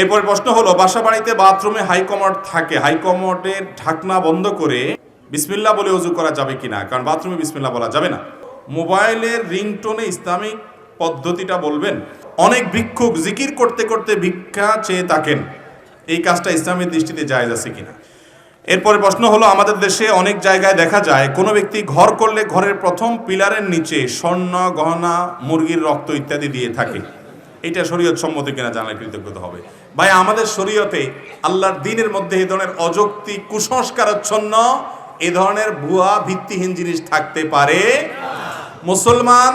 এরপর প্রশ্ন হলো বাসা বাড়িতে বাথরুমে হাইকমোড থাকে, হাইকমোডের ঢাকনা বন্ধ করে বিসমিল্লা বলে অজু করা যাবে কিনা কারণ বাথরুমে বিসমিল্লা বলা যাবে না। মোবাইলের রিংটোনে ইসলামিক পদ্ধতিটা বলবেন? অনেক ভিক্ষুক জিকির করতে করতে ভিক্ষা চেয়ে থাকেন, এই কাজটা ইসলামের দৃষ্টিতে জায়েজ আছে কিনা এরপরে প্রশ্ন হলো, আমাদের দেশে অনেক জায়গায় দেখা যায়, কোনো ব্যক্তি ঘর করলে ঘরের প্রথম পিলারের নিচে স্বর্ণ, গহনা, মুরগির রক্ত ইত্যাদি দিয়ে থাকে। এটা শরীয়ত সম্মতি কিনা জানলে কৃতজ্ঞতা হবে। ভাই, আমাদের শরীয়তে আল্লাহর দিনের মধ্যে এই ধরনের অযৌক্তিক কুসংস্কারাচ্ছন্ন এ ধরনের ভুয়া ভিত্তিহীন জিনিস থাকতে পারে। মুসলমান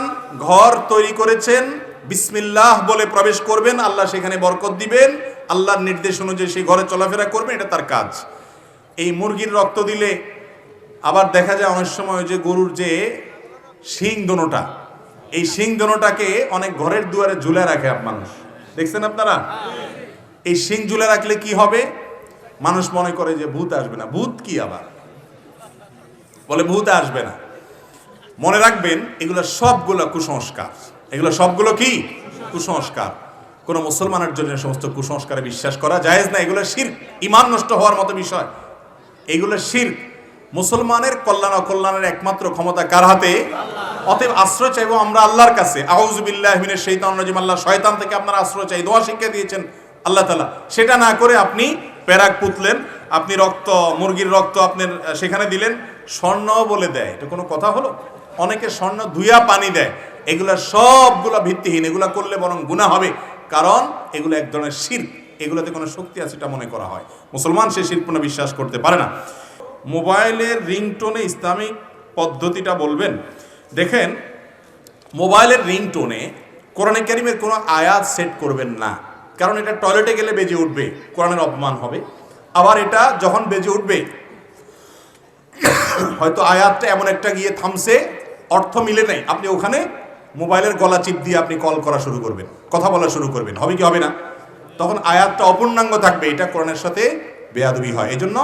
ঘর তৈরি করেছেন, বিসমিল্লাহ বলে প্রবেশ করবেন, আল্লাহ সেখানে বরকত দিবেন, আল্লাহর নির্দেশ অনুযায়ী সেই ঘরে চলাফেরা করবেন, এটা তার কাজ। এই মুরগির রক্ত দিলে আবার দেখা যায় অনেক সময় যে গরুর যে শিং দোনোটা, এই শিং দোনোটাকে অনেক ঘরের দুয়ারে ঝুলে রাখে মানুষ। দেখছেন আপনারা? এই শিং ঝুলে রাখলে কি হবে? মানুষ মনে করে যে ভূত আসবে না। ভূত কি আবার? বলে ভূত আসবে না। মনে রাখবেন, এগুলো সবগুলো কুসংস্কার। এগুলো সবগুলো কি? কুসংস্কার। কোন মুসলমানের জন্য সমস্ত কুসংস্কারে বিশ্বাস করা জায়েজ না। এগুলো শির ইমান নষ্ট হওয়ার মতো বিষয়। এগুলো শির মুসলমানের কল্যাণ অকল্যাণের একমাত্র ক্ষমতা কার হাতে? অতএব আশ্রয় চাইব আমরা আল্লাহর কাছে। আউজুবিল্লাহ মিনের শৈতান রাজিম। আল্লাহ শয়তান থেকে আপনারা আশ্রয় চাই। দোয়া শিক্ষা দিয়েছেন। আল্লাহ তালা সেটা না করে আপনি প্যারাক পুতলেন, আপনি রক্ত, মুরগির রক্ত আপনার সেখানে দিলেন, স্বর্ণ বলে দেয়। এটা কোনো কথা হলো? অনেকে স্বর্ণ ধুইয়া পানি দেয়। এগুলা সবগুলা ভিত্তিহীন, এগুলা করলে বরং গুণা হবে। কারণ এগুলো এক ধরনের শির এগুলোতে কোনো শক্তি আছে এটা মনে করা হয়। মুসলমান সে শিল্পনা বিশ্বাস করতে পারে না। মোবাইলের রিংটোনে ইসলামিক পদ্ধতিটা বলবেন। দেখেন, মোবাইলের রিংটোনে কোরআনে কারিমের কোনো আয়াত সেট করবেন না। কারণ এটা টয়লেটে গেলে বেজে উঠবে, কোরআনের অপমান হবে। আবার এটা যখন বেজে উঠবে, হয়তো আয়াতটা এমন একটা গিয়ে থামছে, অর্থ মিলে নেই, আপনি ওখানে মোবাইলের গলা চিপ দিয়ে আপনি কল করা শুরু করবেন, কথা বলা শুরু করবেন, হবে কি হবে না? তখন আয়াতটা অপূর্ণাঙ্গ থাকবে, এটা কোরআনের সাথে বেয়াদবি হয়। এই জন্য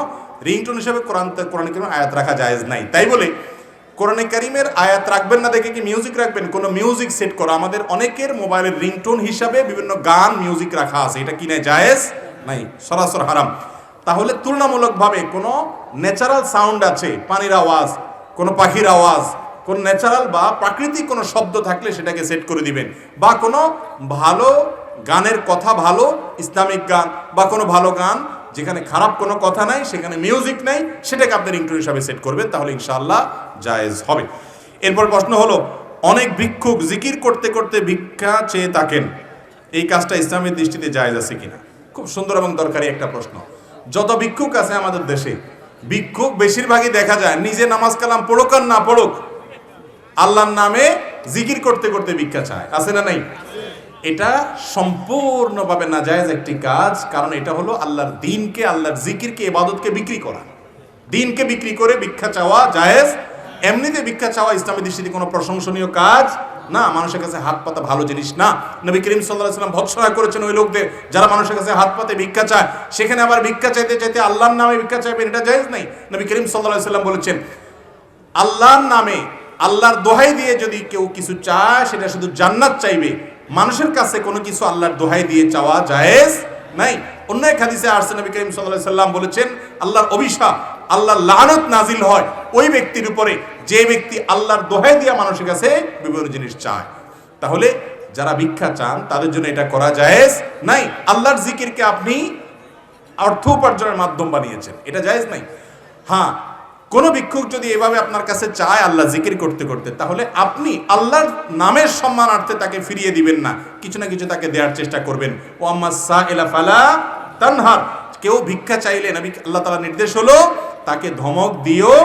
রিংটোন হিসেবে কোরআন কোরআন কোনো আয়াত রাখা জায়েজ নাই। তাই বলে কোরআনে কারিমের আয়াত রাখবেন না, দেখে কি মিউজিক রাখবেন? কোনো মিউজিক সেট করা। আমাদের অনেকের মোবাইলের রিংটোন হিসাবে বিভিন্ন গান মিউজিক রাখা আছে। এটা কিনে জায়েজ নাই, সরাসর হারাম। তাহলে তুলনামূলকভাবে কোনো ন্যাচারাল সাউন্ড আছে, পানির আওয়াজ, কোনো পাখির আওয়াজ, কোন ন্যাচারাল বা প্রাকৃতিক কোনো শব্দ থাকলে সেটাকে সেট করে দিবেন। বা কোনো ভালো গানের কথা, ভালো ইসলামিক গান বা কোনো ভালো গান যেখানে খারাপ কোনো কথা নাই, সেখানে মিউজিক নাই, সেটাকে আপনি রিংটোন হিসাবে সেট করবেন, তাহলে ইনশাআল্লাহ জায়েজ হবে। এরপর প্রশ্ন হলো, অনেক ভিক্ষুক জিকির করতে করতে ভিক্ষা চেয়ে থাকেন। এই কাজটা ইসলামের দৃষ্টিতে জায়েজ আছে কিনা? খুব সুন্দর এবং দরকারি একটা প্রশ্ন। যত ভিক্ষুক আছে আমাদের দেশে, ভিক্ষুক বেশিরভাগই দেখা যায় নিজে নামাজ কালাম পড়ুক আর না পড়ুক, আল্লাহর নামে জিকির করতে করতে ভিক্ষা চায়। আছে না নাই? এটা সম্পূর্ণভাবে নাজায়েজ একটি কাজ, কারণ এটা হলো আল্লাহর দিনকে, আল্লাহর জিকিরকে, ইবাদতকে বিক্রি করা। দিনকে বিক্রি করে ভিক্ষা চাওয়া জায়েজ, এমনিতে ভিক্ষা চাওয়া ইসলামী দৃষ্টিতে কোনো প্রশংসনীয় কাজ না, মানুষের কাছে হাত পাতা ভালো জিনিস না। নবী করিম সাল্লাহ সাল্লাম ভৎসনা করেছেন ওই লোকদের, যারা মানুষের কাছে হাত পাতে ভিক্ষা চায়। সেখানে আবার ভিক্ষা চাইতে চাইতে আল্লাহর নামে ভিক্ষা চাইবেন, এটা জায়েজ নাই। নবী করিম সাল্লাহ সাল্লাম বলেছেন, আল্লাহর নামে, আল্লাহর দোহাই দিয়ে যদি কেউ কিছু চায়, সেটা শুধু জান্নাত চাইবে মানুষের কাছে কোনো কিছু আল্লাহর দোহাই দিয়ে চাওয়া জায়েজ নাই। অন্য এক হাদিসে আরসে নবী করিম সাল্লাল্লাহু সাল্লাম বলেছেন, আল্লাহর অভিশাপ, আল্লাহর লানত নাজিল হয় ওই ব্যক্তির উপরে, যে ব্যক্তি আল্লাহর দোহাই দিয়া মানুষের কাছে বিভিন্ন জিনিস চায়। তাহলে যারা ভিক্ষা চান, তাদের জন্য এটা করা জায়েজ নাই। আল্লাহর জিকিরকে আপনি অর্থ উপার্জনের মাধ্যম বানিয়েছেন। এটা জায়েজ নাই? হ্যাঁ কোন ভিক্ষুক যদি এভাবে আপনার কাছে চায় আল্লাহ জিকির করতে করতে, তাহলে আপনি আল্লাহর নামের সম্মানার্থে তাকে ফিরিয়ে দিবেন না। কিছু না কিছু তাকে দেওয়ার চেষ্টা করবেন। ও আম্মা এলা ফালা তানহার। কেউ ভিক্ষা চাইলে নবী আল্লাহ তালা নির্দেশ হলো তাকে ধমক দিও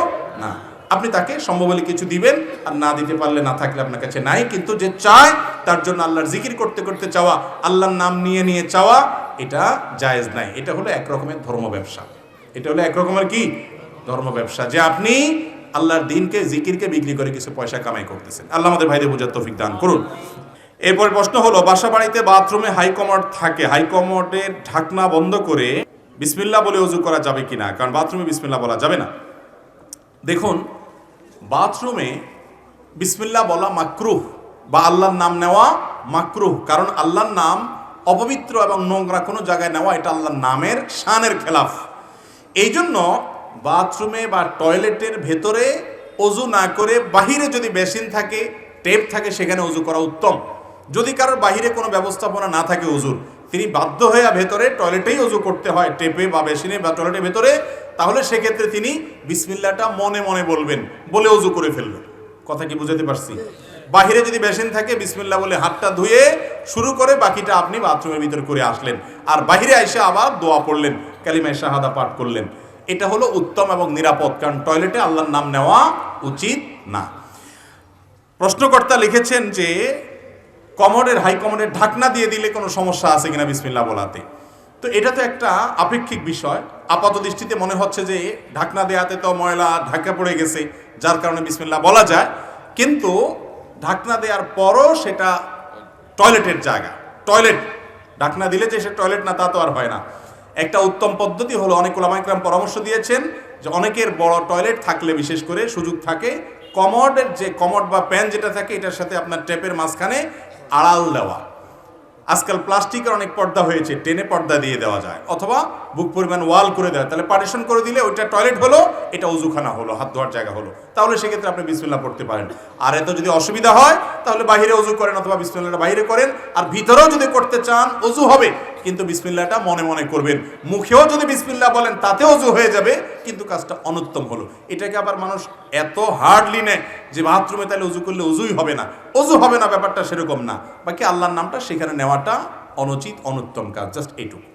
না। আপনি তাকে সম্ভব হলে কিছু দিবেন, আর না দিতে পারলে না থাকলে আপনার কাছে নাই, কিন্তু যে চায় তার জন্য আল্লাহর জিকির করতে করতে চাওয়া, আল্লাহর নাম নিয়ে নিয়ে চাওয়া, এটা জায়েজ নাই। এটা হলো এক রকমের ধর্ম ব্যবসা। এটা হলো এক রকমের কি? ধর্ম ব্যবসা, যে আপনি আল্লাহর দিনকে, জিকিরকে বিক্রি করে কিছু পয়সা কামাই করতেছেন। আল্লাহ আমাদের ভাইদের বোঝার তৌফিক দান করুন। এরপর প্রশ্ন হলো বাসা বাড়িতে বাথরুমে হাইকমোড থাকে হাইকমোডের ঢাকনা বন্ধ করে বিসমিল্লা বলে অজু করা যাবে কিনা? কারণ বাথরুমে বিসমিল্লা বলা যাবে না। দেখুন, বাথরুমে বিসমিল্লা বলা মাকরুহ বা আল্লাহর নাম নেওয়া মাকরুহ। কারণ আল্লাহর নাম অপবিত্র এবং নোংরা কোনো জায়গায় নেওয়া, এটা আল্লাহর নামের শানের খেলাফ। এই জন্য বাথরুমে বা টয়লেটের ভেতরে অজু না করে বাহিরে যদি বেসিন থাকে, টেপ থাকে, সেখানে অজু করা উত্তম। যদি কারোর বাহিরে কোনো ব্যবস্থাপনা না থাকে অজুর, তিনি বাধ্য হয়ে ভেতরে টয়লেটেই অজু করতে হয়, টেপে বা বেসিনে বা টয়লেটের ভেতরে, তাহলে সেক্ষেত্রে তিনি বিসমিল্লাটা মনে মনে বলবেন, বলে অজু করে ফেলবেন। কথা কি বুঝাতে পারছি? বাহিরে যদি বেসিন থাকে বিসমিল্লা বলে হাতটা ধুয়ে শুরু করে বাকিটা আপনি বাথরুমের ভিতরে করে আসলেন। আর বাহিরে এসে আবার দোয়া পড়লেন, কালিমায় শাহাদা পাঠ করলেন। এটা হলো উত্তম এবং নিরাপদ, কারণ টয়লেটে আল্লাহর নাম নেওয়া উচিত না। প্রশ্নকর্তা লিখেছেন যে কমোডের হাই কমোডের ঢাকনা দিয়ে দিলে কোনো সমস্যা আছে কিনা বিসমিল্লা বলাতে? তো এটা তো একটা আপেক্ষিক বিষয়। আপাত দৃষ্টিতে মনে হচ্ছে যে, ঢাকনা দেয়াতে তো ময়লা ঢাকা পড়ে গেছে, যার কারণে বিসমিল্লা বলা যায়। কিন্তু ঢাকনা দেওয়ার পরও সেটা টয়লেটের জায়গা। টয়লেট, ঢাকনা দিলে যে সে টয়লেট না, তা তো আর হয় না। একটা উত্তম পদ্ধতি হলো অনেক ওলামাইকরাম পরামর্শ দিয়েছেন যে অনেকের বড় টয়লেট থাকলে বিশেষ করে সুযোগ থাকে। কমডের যে কমড বা প্যান যেটা থাকে, এটার সাথে আপনার টেপের মাঝখানে আড়াল দেওয়া। আজকাল প্লাস্টিকের অনেক পর্দা হয়েছে, টেনে পর্দা দিয়ে দেওয়া যায় অথবা বুক পরিমাণ ওয়াল করে দেওয়া। তাহলে পার্টিশন করে দিলে ওইটা টয়লেট হলো, এটা উজুখানা হলো, হাত ধোয়ার জায়গা হলো। তাহলে সেক্ষেত্রে আপনি বিসমিল্লা পড়তে পারেন। আর এত যদি অসুবিধা হয়, তাহলে বাইরে অজু করেন অথবা বিসমিল্লাটা বাইরে করেন। আর ভিতরেও যদি করতে চান অজু হবে কিন্তু বিসমিল্লাটা মনে মনে করবেন। মুখেও যদি বিসমিল্লা বলেন তাতেও অজু হয়ে যাবে, কিন্তু কাজটা অনুত্তম হলো। এটাকে আবার মানুষ এত হার্ডলি নেয় যে বাথরুমে তাহলে উজু করলে উজুই হবে না। অজু হবে না, ব্যাপারটা সেরকম না। বাকি আল্লাহর নামটা সেখানে নেওয়াটা অনুচিত, অনুত্তম কাজ জাস্ট এইটুকু।